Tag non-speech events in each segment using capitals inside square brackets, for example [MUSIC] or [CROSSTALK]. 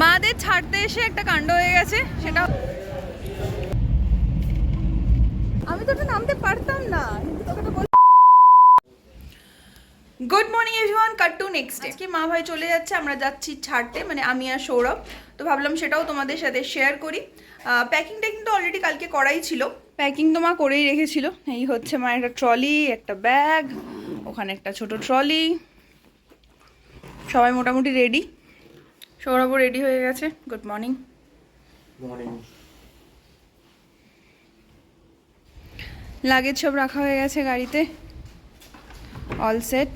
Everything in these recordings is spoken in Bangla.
মাদের ছাড়তে এসে একটা কাণ্ড হয়ে গেছে সেটা আমি তো ওটা নামতে পারতাম না good morning everyone cut to next আজকে মা ভাই চলে যাচ্ছে আমরা যাচ্ছি ছাড়তে মানে আমি আর সৌরভ। তো ভাবলাম সেটাও তোমাদের সাথে শেয়ার করি। প্যাকিং ট্যাকিং তো অলরেডি কালকে করাই ছিল। প্যাকিং তো মা করেই রেখেছিল। এই হচ্ছে মা একটা ট্রলি একটা ব্যাগ ওখানে একটা ছোট ট্রলি সবাই মোটামুটি রেডি সৌরভও রেডি হয়ে গেছে। গুড মর্নিং মর্নিং লাগেজ সব রাখা হয়ে গেছে গাড়িতে। অল সেট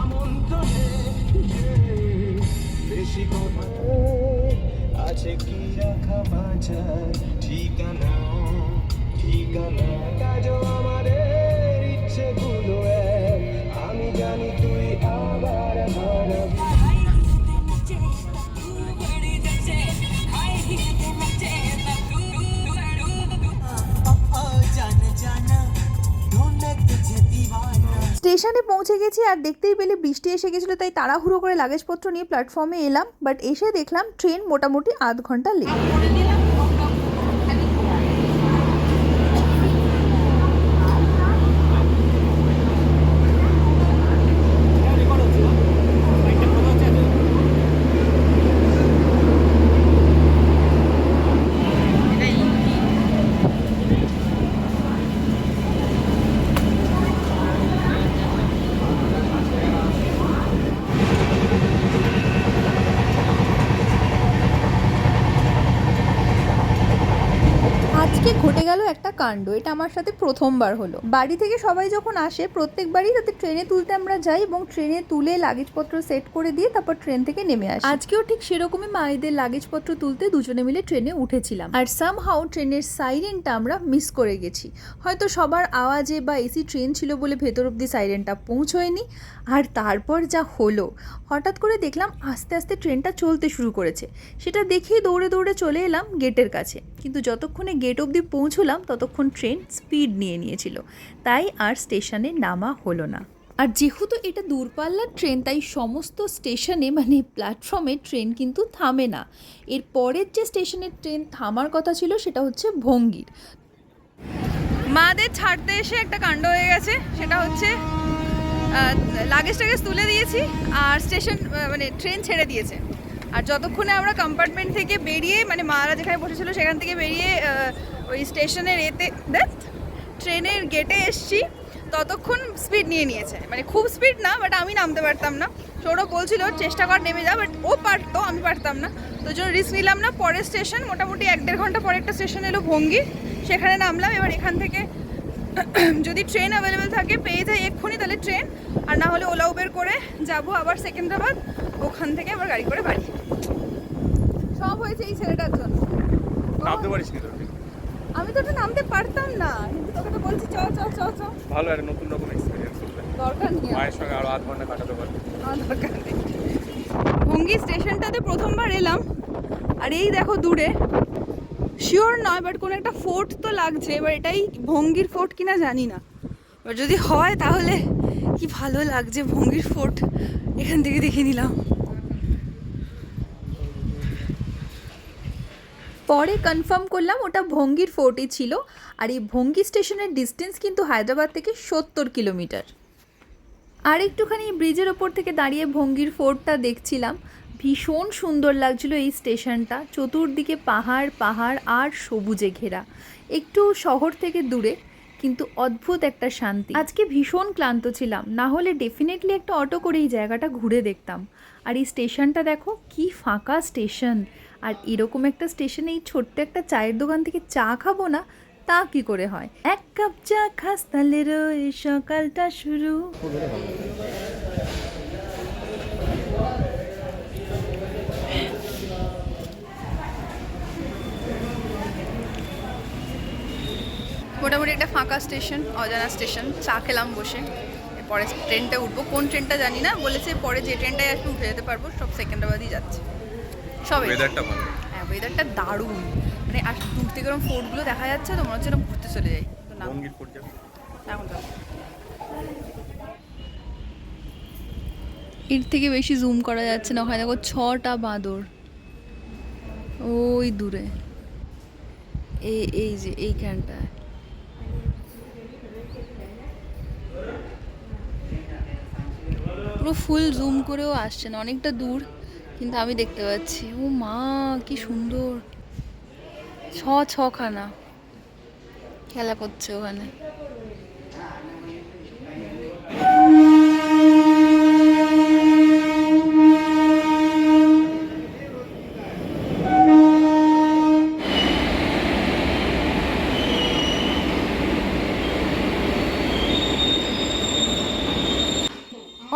আমন্ত্রণে বেশি কথা আছে কি রাখা বাঁচার ঠিকানা ঠিকানা কাজও স্টেশনে পৌঁছে গেছি আর দেখতেই পেলে বৃষ্টি এসে গেছিল, তাই তাড়াহুড়ো করে লাগেজপত্র নিয়ে প্ল্যাটফর্মে এলাম। বাট এসে দেখলাম ট্রেন মোটামুটি আধ ঘণ্টা লেট একটা কাণ্ড, এটা আমার সাথে প্রথমবার হলো। বাড়ি থেকে সবাই যখন আসে, প্রত্যেকবারই তাদের ট্রেনে তুলতে আমরা যাই এবং ট্রেনে তুলে লাগেজপত্র সেট করে দিয়ে তারপর ট্রেন থেকে নেমে আসি। আজকেও ঠিক সেরকমই মায়েদের লাগেজপত্র তুলতে দুজনে মিলে ট্রেনে উঠেছিলাম। আর সাম হাউ ট্রেনের সাইরেনটা আমরা মিস করে গেছি। হয়তো সবার আওয়াজে বা এসি ট্রেন ছিল বলে ভেতর অব্দি সাইরেনটা পৌঁছয়নি। আর তারপর যা হলো, হঠাৎ করে দেখলাম আস্তে আস্তে ট্রেনটা চলতে শুরু করেছে। সেটা দেখেই দৌড়ে দৌড়ে চলে এলাম গেটের কাছে। কিন্তু যতক্ষণে গেট অবধি পৌঁছলাম ততক্ষণ ট্রেন স্পিড নিয়ে নিয়েছিল তাই আর স্টেশনে নামা হলো না। আর যেহেতু এটা দূরপাল্লার ট্রেন তাই সমস্ত স্টেশনে মানে প্ল্যাটফর্মে ট্রেন কিন্তু থামে না। এর পরের যে স্টেশনে ট্রেন থামার কথা ছিল সেটা হচ্ছে ভঙ্গির। মাদের ছাড়তে এসে একটা কাণ্ড হয়ে গেছে সেটা হচ্ছে লাগেজ টাগেজ তুলে দিয়েছি আর স্টেশন মানে ট্রেন ছেড়ে দিয়েছে। আর যতক্ষণে আমরা কম্পার্টমেন্ট থেকে বেরিয়ে মানে মারা যেখানে বসেছিল সেখান থেকে বেরিয়ে ওই স্টেশনের এতে, দেখ, ট্রেনের গেটে এসছি, ততক্ষণ স্পিড নিয়ে নিয়েছে। মানে খুব স্পিড না বাট আমি নামতে পারতাম না। সৌরভ বলছিল, চেষ্টা কর, নেমে যা বাট ও পারতো, আমি পারতাম না। তো জন্য রিস্ক নিলাম না। পরের স্টেশন মোটামুটি এক দেড় ঘণ্টা পরে একটা স্টেশন এলো ভঙ্গি। সেখানে নামলাম, এবার এখান থেকে [CLEARS THROAT] যদি ট্রেন অ্যাভেলেবেল থাকে, পেয়ে যাই এক্ষুনি, তাহলে ট্রেন আর না হলে ওলা উবের করে যাব আবার সেকেন্দ্রাবাদ। ওখান থেকে আবার গাড়ি করে বাড়ি। সব হয়েছে এই ছেলেটার জন্য। পারিস আমি তো ওটা নামতে পারতাম না। কিন্তু তোকে তো বলছি চ চ চ চ ভালো একটা নতুন রকম এক্সপিরিয়েন্স হবে দরকার নেই মায়ের সঙ্গে আরও আধ ঘণ্টা কাটাতে পারবি। দরকার নেই। ভঙ্গি স্টেশনটাতে প্রথমবার এলাম। আর এই দেখো দূরে। শিওর নয় বাট কোনো একটা ফোর্ট তো লাগছে। এবার এটাই ভঙ্গির ফোর্ট কিনা জানি না। এবার যদি হয় তাহলে কি ভালো লাগছে ভঙ্গির ফোর্ট এখান থেকে দেখে নিলাম। পরে কনফার্ম করলাম ওটা ভঙ্গির ফোর্টই ছিল আর এই ভঙ্গি স্টেশনের ডিস্টেন্স কিন্তু হায়দ্রাবাদ থেকে সত্তর কিলোমিটার। আর একটুখানি ব্রিজের ওপর থেকে দাঁড়িয়ে ভঙ্গির ফোর্টটা দেখছিলাম, ভীষণ সুন্দর লাগছিল এই স্টেশনটা, চতুর্দিকে পাহাড় পাহাড় আর সবুজে ঘেরা। একটু শহর থেকে দূরে কিন্তু অদ্ভুত একটা শান্তি। আজকে ভীষণ ক্লান্ত ছিলাম, না হলে ডেফিনেটলি একটা অটো করে এই জায়গাটা ঘুরে দেখতাম। আর এই স্টেশনটা দেখো, কি ফাঁকা স্টেশন। আর এরকম একটা স্টেশনে, এই ছোট্ট একটা চায়ের দোকান থেকে চা খাব না, তা কি করে হয়? এক কাপ চা খাস তাহলে সকালটা শুরু। মোটামুটি একটা ফাঁকা স্টেশন অজানা স্টেশন চা খেলাম বসে। পরে ট্রেনটা উঠবো। কোন ট্রেনটা জানি না বলেছে পরে যে ট্রেনটায় আসবে উঠে যেতে পারব সব সেকেন্দ্রাবাদই যাচ্ছে। সব। ওয়েদারটা ভালো। হ্যাঁ ওয়েদারটা দারুণ। মানে আর দূর থেকে এরকম ফোর্টগুলো দেখা যাচ্ছে তো মনে হচ্ছে এরকম ঘুরতে চলে যাই। না এখন এর থেকে বেশি জুম করা যাচ্ছে না ওখানে দেখো ছটা বাঁদর। ওই দূরে। এই এই যে এইখানটায় পুরো ফুল জুম করেও আসছে না, অনেকটা দূর, কিন্তু আমি দেখতে পাচ্ছি। ও মা, কি সুন্দর। ছ, ছখানা খেলা করছে ওখানে।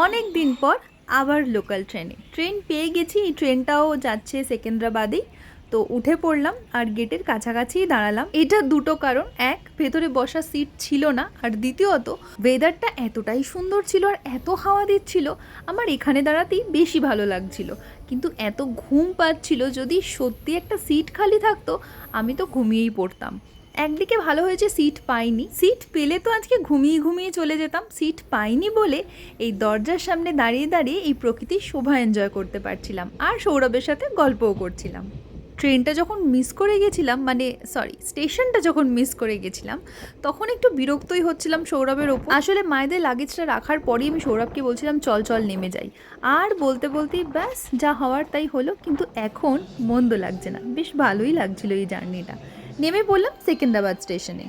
অনেক দিন পর আবার লোকাল ট্রেনে ট্রেন পেয়ে গেছি, এই ট্রেনটাও যাচ্ছে সেকেন্দ্রাবাদেই তো উঠে পড়লাম আর গেটের কাছাকাছিই দাঁড়ালাম। এটা দুটো কারণ। এক, ভেতরে বসার সিট ছিল না। আর দ্বিতীয়ত ওয়েদারটা এতটাই সুন্দর ছিল আর এত হাওয়া দিচ্ছিল, আমার এখানে দাঁড়াতেই বেশি ভালো লাগছিল। কিন্তু এত ঘুম পাচ্ছিল, যদি সত্যি একটা সিট খালি থাকতো, আমি তো ঘুমিয়েই পড়তাম। একদিকে ভালো হয়েছে সিট পাইনি। সিট পেলে তো আজকে ঘুমিয়ে ঘুমিয়ে চলে যেতাম। সিট পাইনি বলে এই দরজার সামনে দাঁড়িয়ে দাঁড়িয়ে এই প্রকৃতির শোভা এনজয় করতে পারছিলাম। আর সৌরভের সাথে গল্পও করছিলাম। ট্রেনটা যখন মিস করে গেছিলাম মানে সরি স্টেশনটা যখন মিস করে গেছিলাম, তখন একটু বিরক্তই হচ্ছিলাম সৌরভের ওপর। আসলে মায়েদের লাগেজটা রাখার পরেই আমি সৌরভকে বলছিলাম, চল চল, নেমে যাই। আর বলতে বলতেই ব্যাস, যা হওয়ার তাই হলো। কিন্তু এখন মন্দ লাগছে না। বেশ ভালোই লাগছিল এই জার্নিটা। নেমে পড়লাম সেকেন্দ্রাবাদ স্টেশনে।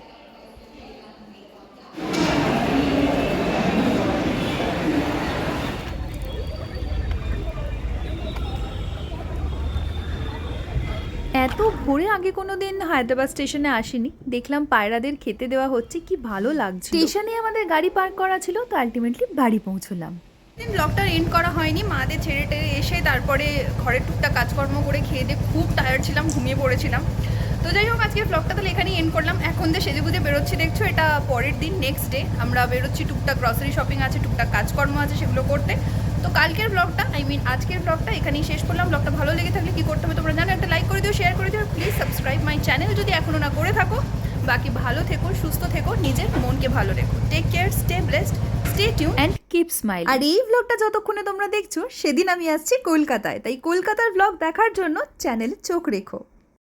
এত ভোরে আগে কোনো দিন হায়দ্রাবাদ স্টেশনে আসিনি। দেখলাম পায়রাদের খেতে দেওয়া হচ্ছে, কি ভালো লাগছে স্টেশনে আমাদের গাড়ি পার্ক করা ছিল, তো আলটিমেটলি বাড়ি পৌঁছলাম। দিন ব্লগটা এন্ড করা হয়নি, মাদের ছেড়ে টেড়ে এসে তারপরে ঘরের টুকটা কাজকর্ম করে খেয়ে দিয়ে খুব টায়ার্ড ছিলাম, ঘুমিয়ে পড়েছিলাম। তো যাই হোক আজকে ব্লগটা তাহলে এখানেই এন্ড করলাম। এখন যে সেজে গুজে বেরোচ্ছি দেখছ এটা পরের দিন নেক্সট ডে আমরা বেরোচ্ছি টুকটাক গ্রসারি শপিং আছে টুকটাক কাজকর্ম আছে সেগুলো করতে। তো কালকের ব্লগটা আই মিন আজকের ব্লগটা এখানেই শেষ করলাম। ব্লগটা ভালো লেগে থাকলে কি করতে হবে তোমরা জানো একটা লাইক করে দিও শেয়ার করে দিও প্লিজ সাবস্ক্রাইব মাই চ্যানেল যদি এখনও না করে থাকো। বাকি ভালো থেকো সুস্থ থেকো নিজের মনকে ভালো রেখো। Take care stay blessed stay tune and keep smile আর এই ব্লগটা যতক্ষণে তোমরা দেখছ সেদিন আমি আসছি কলকাতায়। তাই কলকাতার ব্লগ দেখার জন্য চ্যানেল চোখ রেখো।